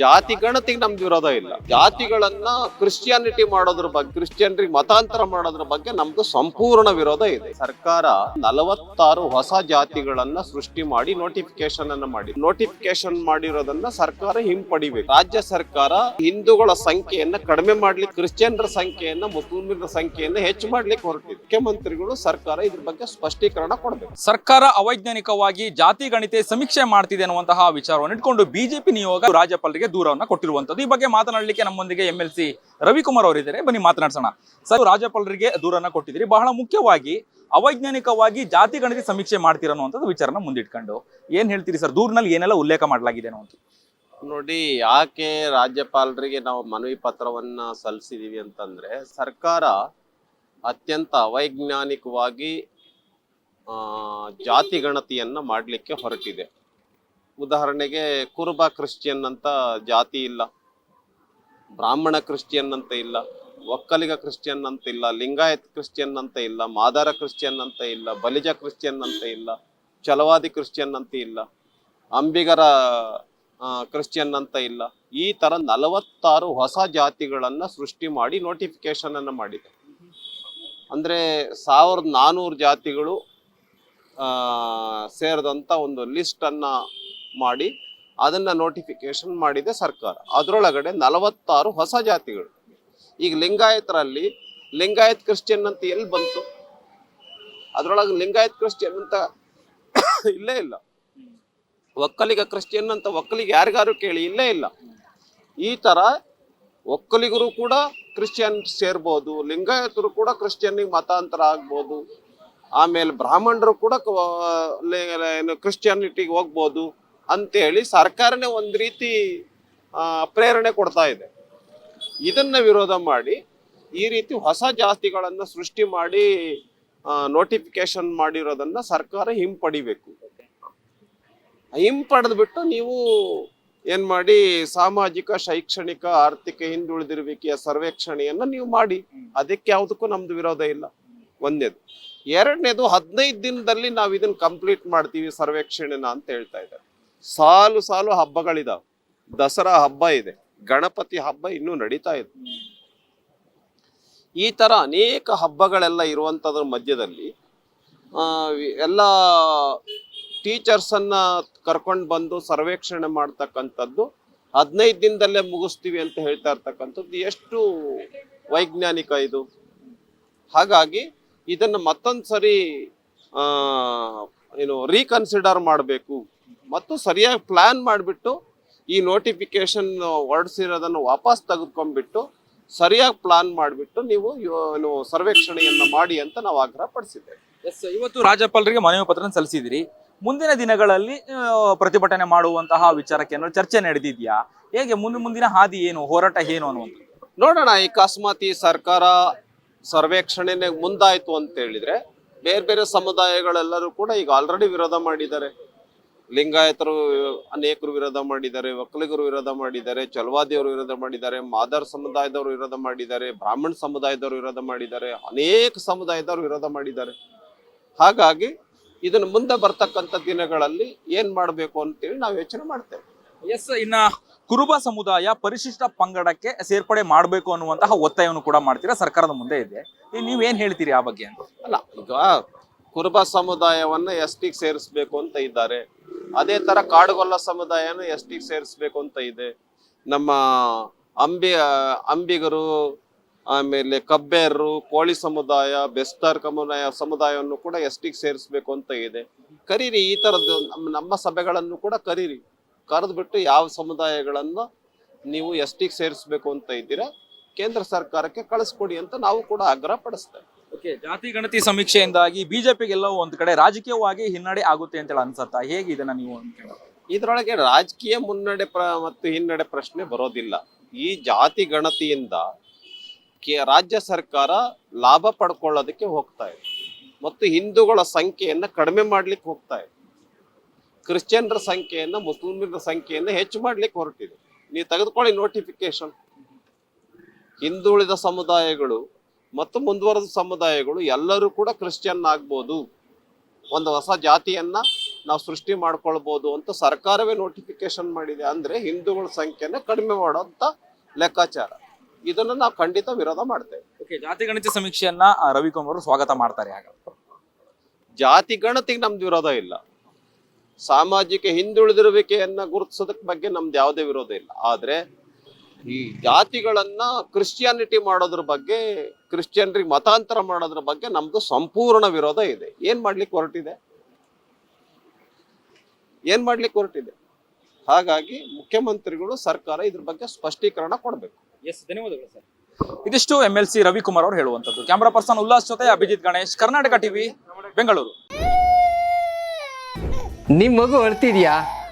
ಜಾತಿ ಗಣತಿಗೆ ನಮ್ದು ವಿರೋಧ ಇಲ್ಲ. ಜಾತಿಗಳನ್ನ ಕ್ರಿಶ್ಚಿಯಾನಿಟಿ ಮಾಡೋದ್ರ ಬಗ್ಗೆ ಕ್ರಿಶ್ಚಿಯನ್ರಿಗೆ ಮತಾಂತರ ಮಾಡೋದ್ರ ಬಗ್ಗೆ ನಮ್ದು ಸಂಪೂರ್ಣ ವಿರೋಧ ಇದೆ. ಸರ್ಕಾರ ನಲವತ್ತಾರು ಹೊಸ ಜಾತಿಗಳನ್ನ ಸೃಷ್ಟಿ ಮಾಡಿ ನೋಟಿಫಿಕೇಶನ್ ಅನ್ನ ಮಾಡಿ ನೋಟಿಫಿಕೇಶನ್ ಮಾಡಿರೋದನ್ನ ಸರ್ಕಾರ ಹಿಂಪಡಿಬೇಕು. ರಾಜ್ಯ ಸರ್ಕಾರ ಹಿಂದೂಗಳ ಸಂಖ್ಯೆಯನ್ನ ಕಡಿಮೆ ಮಾಡ್ಲಿಕ್ಕೆ ಕ್ರಿಶ್ಚಿಯನ್ರ ಸಂಖ್ಯೆಯನ್ನ, ಮುಸ್ಲಿಮರ ಸಂಖ್ಯೆಯನ್ನ ಹೆಚ್ಚು ಮಾಡ್ಲಿಕ್ಕೆ ಹೊರಟಿದೆ. ಮುಖ್ಯಮಂತ್ರಿಗಳು ಸರ್ಕಾರ ಇದ್ರ ಬಗ್ಗೆ ಸ್ಪಷ್ಟೀಕರಣ ಕೊಡಬೇಕು. ಸರ್ಕಾರ ಅವೈಜ್ಞಾನಿಕವಾಗಿ ಜಾತಿ ಗಣಿತೆ ಸಮೀಕ್ಷೆ ಮಾಡ್ತಿದೆ ಅನ್ನುವಂತಹ ವಿಚಾರವನ್ನು ಇಟ್ಕೊಂಡು ಬಿಜೆಪಿ ನಿಯೋಗ ರಾಜ್ಯಪಾಲರಿಗೆ ದೂರವನ್ನ ಕೊಟ್ಟಿರುವಂತದ್ದು ಈ ಬಗ್ಗೆ ಮಾತನಾಡಲಿಕ್ಕೆ ನಮ್ಮೊಂದಿಗೆ ಎಂ ಎಲ್ ಸಿ ರವಿಕುಮಾರ್ ಅವರಿದ್ದಾರೆ. ಬನ್ನಿ ಮಾತನಾಡ್ಸೋಣ. ಸರ್ ರಾಜ್ಯಪಾಲರಿಗೆ ದೂರನ್ನ ಕೊಟ್ಟಿದ್ದೀರಿ. ಬಹಳ ಮುಖ್ಯವಾಗಿ ಅವೈಜ್ಞಾನಿಕವಾಗಿ ಜಾತಿ ಗಣತಿ ಸಮೀಕ್ಷೆ ಮಾಡ್ತೀರ ಅನ್ನುವಂಥದ್ದು ವಿಚಾರನ ಮುಂದಿಟ್ಕೊಂಡು. ಏನ್ ಹೇಳ್ತೀರಿ ಸರ್? ದೂರಿನಲ್ಲಿ ಏನೆಲ್ಲ ಉಲ್ಲೇಖ ಮಾಡಲಾಗಿದೆ ಅನ್ನೋದು ನೋಡಿ, ಯಾಕೆ ರಾಜ್ಯಪಾಲರಿಗೆ ನಾವು ಮನವಿ ಪತ್ರವನ್ನ ಸಲ್ಲಿಸಿದೀವಿ ಅಂತಂದ್ರೆ, ಸರ್ಕಾರ ಅತ್ಯಂತ ಅವೈಜ್ಞಾನಿಕವಾಗಿ ಜಾತಿ ಗಣತಿಯನ್ನ ಮಾಡಲಿಕ್ಕೆ ಹೊರಟಿದೆ. ಉದಾಹರಣೆಗೆ ಕುರುಬ ಕ್ರಿಶ್ಚಿಯನ್ ಅಂತ ಜಾತಿ ಇಲ್ಲ, ಬ್ರಾಹ್ಮಣ ಕ್ರಿಶ್ಚಿಯನ್ ಅಂತ ಇಲ್ಲ, ಒಕ್ಕಲಿಗ ಕ್ರಿಶ್ಚಿಯನ್ ಅಂತ ಇಲ್ಲ, ಲಿಂಗಾಯತ್ ಕ್ರಿಶ್ಚಿಯನ್ ಅಂತ ಇಲ್ಲ, ಮಾದಾರ ಕ್ರಿಶ್ಚಿಯನ್ ಅಂತ ಇಲ್ಲ, ಬಲಿಜ ಕ್ರಿಶ್ಚಿಯನ್ ಅಂತ ಇಲ್ಲ ಚಲವಾದಿ ಕ್ರಿಶ್ಚಿಯನ್ ಅಂತ ಇಲ್ಲ, ಅಂಬಿಗರ ಕ್ರಿಶ್ಚಿಯನ್ ಅಂತ ಇಲ್ಲ, ಈ ತರ ನಲವತ್ತಾರು ಹೊಸ ಜಾತಿಗಳನ್ನ ಸೃಷ್ಟಿ ಮಾಡಿ ನೋಟಿಫಿಕೇಶನ್ ಅನ್ನ ಮಾಡಿದೆ. ಅಂದ್ರೆ ಸಾವಿರದ ನಾನೂರು ಜಾತಿಗಳು ಸೇರಿದಂಥ ಸೇರಿದಂತ ಒಂದು ಲಿಸ್ಟ್ ಅನ್ನ ಮಾಡಿ ಅದನ್ನ ನೋಟಿಫಿಕೇಶನ್ ಮಾಡಿದೆ ಸರ್ಕಾರ. ಅದರೊಳಗಡೆ ನಲವತ್ತಾರು ಹೊಸ ಜಾತಿಗಳು. ಈಗ ಲಿಂಗಾಯತರಲ್ಲಿ, ಲಿಂಗಾಯತ್ ಕ್ರಿಶ್ಚಿಯನ್ ಅಂತ ಎಲ್ಲಿ ಬಂತು? ಅದರೊಳಗೆ ಲಿಂಗಾಯತ್ ಕ್ರಿಶ್ಚಿಯನ್ ಅಂತ ಇಲ್ಲೇ ಇಲ್ಲ. ಒಕ್ಕಲಿಗ ಕ್ರಿಶ್ಚಿಯನ್ ಅಂತ ಒಕ್ಕಲಿಗ ಯಾರಿಗಾರು ಕೇಳಿ, ಇಲ್ಲೇ ಇಲ್ಲ. ಈ ತರ ಒಕ್ಕಲಿಗರು ಕೂಡ ಕ್ರಿಶ್ಚಿಯನ್ ಸೇರ್ಬೋದು, ಲಿಂಗಾಯತರು ಕೂಡ ಕ್ರಿಶ್ಚಿಯನ್ನಿಗೆ ಮತಾಂತರ ಆಗ್ಬೋದು, ಆಮೇಲೆ ಬ್ರಾಹ್ಮಣರು ಕೂಡ ಏನು ಕ್ರಿಶ್ಚಿಯಾನಿಟಿಗೆ ಹೋಗ್ಬೋದು. ಅಂತೇಳಿ ಸರ್ಕಾರನೇ ಒಂದು ರೀತಿ ಪ್ರೇರಣೆ ಕೊಡ್ತಾ ಇದೆ. ಇದನ್ನ ವಿರೋಧ ಮಾಡಿ, ಈ ರೀತಿ ಹೊಸ ಜಾತಿಗಳನ್ನು ಸೃಷ್ಟಿ ಮಾಡಿ ನೋಟಿಫಿಕೇಶನ್ ಮಾಡಿರೋದನ್ನ ಸರ್ಕಾರ ಹಿಂಪಡಿಬೇಕು. ಹಿಂಪಡೆದು ಬಿಟ್ಟು ನೀವು ಏನ್ ಮಾಡಿ, ಸಾಮಾಜಿಕ, ಶೈಕ್ಷಣಿಕ, ಆರ್ಥಿಕ ಹಿಂದುಳಿದಿರುವಿಕೆಯ ಸರ್ವೇಕ್ಷಣೆಯನ್ನ ನೀವು ಮಾಡಿ. ಅದಕ್ಕೆ ಯಾವುದಕ್ಕೂ ನಮ್ದು ವಿರೋಧ ಇಲ್ಲ. ಒಂದೇದು. ಎರಡನೇದು, ಹದಿನೈದು ದಿನದಲ್ಲಿ ನಾವು ಇದನ್ನ ಕಂಪ್ಲೀಟ್ ಮಾಡ್ತೀವಿ ಸರ್ವೇಕ್ಷಣೆನ ಅಂತ ಹೇಳ್ತಾ ಇದ್ದಾರೆ. ಸಾಲು ಸಾಲು ಹಬ್ಬಗಳಿದಾವೆ. ದಸರಾ ಹಬ್ಬ ಇದೆ. ಗಣಪತಿ ಹಬ್ಬ ಇನ್ನೂ ನಡೀತಾ ಇದೆ. ಈ ತರ ಅನೇಕ ಹಬ್ಬಗಳೆಲ್ಲ ಇರುವಂಥದ್ರ ಮಧ್ಯದಲ್ಲಿ ಎಲ್ಲ ಟೀಚರ್ಸ್ ಅನ್ನ ಕರ್ಕೊಂಡು ಬಂದು ಸರ್ವೇಕ್ಷಣೆ ಮಾಡ್ತಕ್ಕಂಥದ್ದು ಹದಿನೈದು ದಿನದಲ್ಲೇ ಮುಗಿಸ್ತೀವಿ ಅಂತ ಹೇಳ್ತಾ ಇರ್ತಕ್ಕಂಥದ್ದು ಎಷ್ಟು ವೈಜ್ಞಾನಿಕ ಇದು. ಹಾಗಾಗಿ ಇದನ್ನ ಮತ್ತೊಂದು ಸರಿ ಏನು ರೀಕನ್ಸಿಡರ್ ಮಾಡಬೇಕು. ಮತ್ತು ಸರಿಯಾಗಿ ಪ್ಲಾನ್ ಮಾಡಿಬಿಟ್ಟು ಈ ನೋಟಿಫಿಕೇಶನ್ ಹೊರಡಿಸಿರೋದನ್ನು ವಾಪಸ್ ತೆಗೆದುಕೊಂಡ್ಬಿಟ್ಟು ಸರಿಯಾಗಿ ಪ್ಲಾನ್ ಮಾಡಿಬಿಟ್ಟು ನೀವು ಸರ್ವೇಕ್ಷಣೆಯನ್ನು ಮಾಡಿ ಅಂತ ನಾವು ಆಗ್ರಹ ಪಡಿಸಿದ್ದೇವೆ. ಎಸ್ ಇವತ್ತು ರಾಜ್ಯಪಾಲರಿಗೆ ಮನವಿ ಪತ್ರ ಸಲ್ಲಿಸಿದಿರಿ. ಮುಂದಿನ ದಿನಗಳಲ್ಲಿ ಪ್ರತಿಭಟನೆ ಮಾಡುವಂತಹ ವಿಚಾರಕ್ಕೆ ಏನೋ ಚರ್ಚೆ ನಡೆದಿದೆಯಾ? ಹೇಗೆ ಮುಂದೆ ಮುಂದಿನ ಹಾದಿ ಏನು ಹೋರಾಟ ಏನು ಅನ್ನುವಂಥ ನೋಡೋಣ ಈ ಅಕಸ್ಮಾತ್ ಈ ಸರ್ಕಾರ ಸರ್ವೇಕ್ಷಣೆನೇ ಮುಂದಾಯ್ತು ಅಂತ ಹೇಳಿದ್ರೆ ಬೇರೆ ಬೇರೆ ಸಮುದಾಯಗಳೆಲ್ಲರೂ ಕೂಡ ಈಗ ಆಲ್ರೆಡಿ ವಿರೋಧ ಮಾಡಿದ್ದಾರೆ. ಲಿಂಗಾಯತರು ಅನೇಕರು ವಿರೋಧ ಮಾಡಿದ್ದಾರೆ ಒಕ್ಕಲಿಗರು ವಿರೋಧ ಮಾಡಿದ್ದಾರೆ ಚಲವಾದಿಯವರು ವಿರೋಧ ಮಾಡಿದ್ದಾರೆ ಮಾದರ್ ಸಮುದಾಯದವರು ವಿರೋಧ ಮಾಡಿದ್ದಾರೆ ಬ್ರಾಹ್ಮಣ ಸಮುದಾಯದವರು ವಿರೋಧ ಮಾಡಿದ್ದಾರೆ ಅನೇಕ ಸಮುದಾಯದವರು ವಿರೋಧ ಮಾಡಿದ್ದಾರೆ. ಹಾಗಾಗಿ ಇದನ್ನು ಮುಂದೆ ಬರ್ತಕ್ಕಂಥ ದಿನಗಳಲ್ಲಿ ಏನ್ ಮಾಡಬೇಕು ಅಂತೇಳಿ ನಾವು ಯೋಚನೆ ಮಾಡ್ತೇವೆ. ಎಸ್ ಇನ್ನ ಕುರುಬ ಸಮುದಾಯ ಪರಿಶಿಷ್ಟ ಪಂಗಡಕ್ಕೆ ಸೇರ್ಪಡೆ ಮಾಡಬೇಕು ಅನ್ನುವಂತಹ ಒತ್ತಾಯವನ್ನು ಕೂಡ ಮಾಡ್ತೀರಾ? ಸರ್ಕಾರದ ಮುಂದೆ ಇದೆ. ನೀವೇನ್ ಹೇಳ್ತೀರಿ ಆ ಬಗ್ಗೆ ಅಂತ? ಅಲ್ಲ ಈಗ ಕುರುಬ ಸಮುದಾಯವನ್ನ ಎಸ್ ಟಿಗೆ ಸೇರಿಸ್ಬೇಕು ಅಂತ ಇದ್ದಾರೆ. ಅದೇ ತರ ಕಾಡುಗೊಲ್ಲ ಸಮುದಾಯನ ಎಸ್ ಟಿ ಸೇರಿಸ್ಬೇಕು ಅಂತ ಇದೆ. ನಮ್ಮ ಅಂಬಿ, ಅಂಬಿಗರು, ಆಮೇಲೆ ಕಬ್ಬೇರರು, ಕೋಳಿ ಸಮುದಾಯ, ಬೆಸ್ತಾರ್ ಸಮುದಾಯ, ಸಮುದಾಯವನ್ನು ಕೂಡ ಎಸ್ ಟಿಗೆ ಸೇರಿಸ್ಬೇಕು ಅಂತ ಇದೆ. ಕರೀರಿ, ಈ ಥರದ್ದು ನಮ್ಮ ನಮ್ಮ ಸಭೆಗಳನ್ನು ಕೂಡ ಕರೀರಿ. ಕರೆದ್ಬಿಟ್ಟು ಯಾವ ಸಮುದಾಯಗಳನ್ನು ನೀವು ಎಸ್ ಟಿಗೆ ಸೇರಿಸ್ಬೇಕು ಅಂತ ಇದ್ದೀರಾ, ಕೇಂದ್ರ ಸರ್ಕಾರಕ್ಕೆ ಕಳಿಸ್ಕೊಡಿ ಅಂತ ನಾವು ಕೂಡ ಆಗ್ರಹ ಪಡಿಸ್ತೇವೆ ಓಕೆ, ಜಾತಿ ಗಣತಿ ಸಮೀಕ್ಷೆಯಿಂದಾಗಿ ಬಿಜೆಪಿಗೆಲ್ಲವೂ ಒಂದ್ ಕಡೆ ರಾಜಕೀಯವಾಗಿ ಹಿನ್ನಡೆ ಆಗುತ್ತೆ ಅಂತ ಹೇಳಿ ಅನ್ಸತ್ತಾ? ಹೇಗೆ ಇದನ್ನ ನೀವು ಇದರೊಳಗೆ ರಾಜಕೀಯ ಮುನ್ನಡೆ ಪ್ರ, ಮತ್ತು ಹಿನ್ನಡೆ ಪ್ರಶ್ನೆ ಬರೋದಿಲ್ಲ. ಈ ಜಾತಿ ಗಣತಿಯಿಂದ ಕೆ, ರಾಜ್ಯ ಸರ್ಕಾರ ಲಾಭ ಪಡ್ಕೊಳ್ಳೋದಕ್ಕೆ ಹೋಗ್ತಾ ಇದೆ. ಮತ್ತು ಹಿಂದೂಗಳ ಸಂಖ್ಯೆಯನ್ನು ಕಡಿಮೆ ಮಾಡ್ಲಿಕ್ಕೆ ಹೋಗ್ತಾ ಇದೆ. ಕ್ರಿಶ್ಚಿಯನ್ರ ಸಂಖ್ಯೆಯನ್ನು, ಮುಸ್ಲಿಮರ ಸಂಖ್ಯೆಯನ್ನು ಹೆಚ್ಚು ಮಾಡ್ಲಿಕ್ಕೆ ಹೊರಟಿದೆ. ನೀವು ತೆಗೆದುಕೊಳ್ಳಿ ನೋಟಿಫಿಕೇಶನ್ ಹಿಂದುಳಿದ ಸಮುದಾಯಗಳು ಮತ್ತು ಮುಂದುವರೆದ ಸಮುದಾಯಗಳು ಎಲ್ಲರೂ ಕೂಡ ಕ್ರಿಶ್ಚಿಯನ್ ಆಗ್ಬೋದು ಒಂದು ಹೊಸ ಜಾತಿಯನ್ನ ನಾವು ಸೃಷ್ಟಿ ಮಾಡ್ಕೊಳ್ಬೋದು ಅಂತ ಸರ್ಕಾರವೇ ನೋಟಿಫಿಕೇಶನ್ ಮಾಡಿದೆ. ಅಂದ್ರೆ ಹಿಂದೂಗಳ ಸಂಖ್ಯೆನ ಕಡಿಮೆ ಮಾಡೋಂಥ ಲೆಕ್ಕಾಚಾರ. ಇದನ್ನ ನಾವು ಖಂಡಿತ ವಿರೋಧ ಮಾಡ್ತೇವೆ. ಓಕೆ ಜಾತಿ ಗಣಿತ ಸಮೀಕ್ಷೆಯನ್ನ ರವಿಕುಮಾರ್ ಅವರು ಸ್ವಾಗತ ಮಾಡ್ತಾರೆ ಆಗ ಜಾತಿ ಗಣತಿಗೆ ನಮ್ದು ವಿರೋಧ ಇಲ್ಲ. ಸಾಮಾಜಿಕ ಹಿಂದುಳಿದಿರುವಿಕೆಯನ್ನ ಗುರುತಿಸೋದಕ್ಕೆ ಬಗ್ಗೆ ನಮ್ದು ಯಾವುದೇ ವಿರೋಧ ಇಲ್ಲ. ಆದ್ರೆ ಈ ಜಾತಿಗಳನ್ನ ಕ್ರಿಶ್ಚಿಯಾನಿಟಿ ಮಾಡೋದ್ರ ಬಗ್ಗೆ ಕ್ರಿಶ್ಚಿಯನ್ರಿಗೆ ಮತಾಂತರ ಮಾಡೋದ್ರ ಬಗ್ಗೆ ನಮ್ದು ಸಂಪೂರ್ಣ ವಿರೋಧ ಇದೆ. ಏನ್ ಮಾಡ್ಲಿಕ್ಕೆ ಹೊರಟಿದೆ? ಏನ್ ಮಾಡ್ಲಿಕ್ಕೆ ಹೊರಟಿದೆ? ಹಾಗಾಗಿ ಮುಖ್ಯಮಂತ್ರಿಗಳು ಸರ್ಕಾರ ಇದ್ರ ಬಗ್ಗೆ ಸ್ಪಷ್ಟೀಕರಣ ಕೊಡಬೇಕು. ಎಸ್ ಧನ್ಯವಾದಗಳು ಸರ್. ಇದಿಷ್ಟು ಎಂ ಎಲ್ ಸಿ ರವಿಕುಮಾರ್ ಅವರು ಹೇಳುವಂತದ್ದು ಕ್ಯಾಮರಾ ಪರ್ಸನ್ ಉಲ್ಲಾಸ್ ಜೊತೆ ಅಭಿಜಿತ್ ಗಣೇಶ್ ಕರ್ನಾಟಕ ಟಿವಿ ಬೆಂಗಳೂರು. ನಿಮ್ ಮಗು ಅಳ್ತಿದ್ಯಾ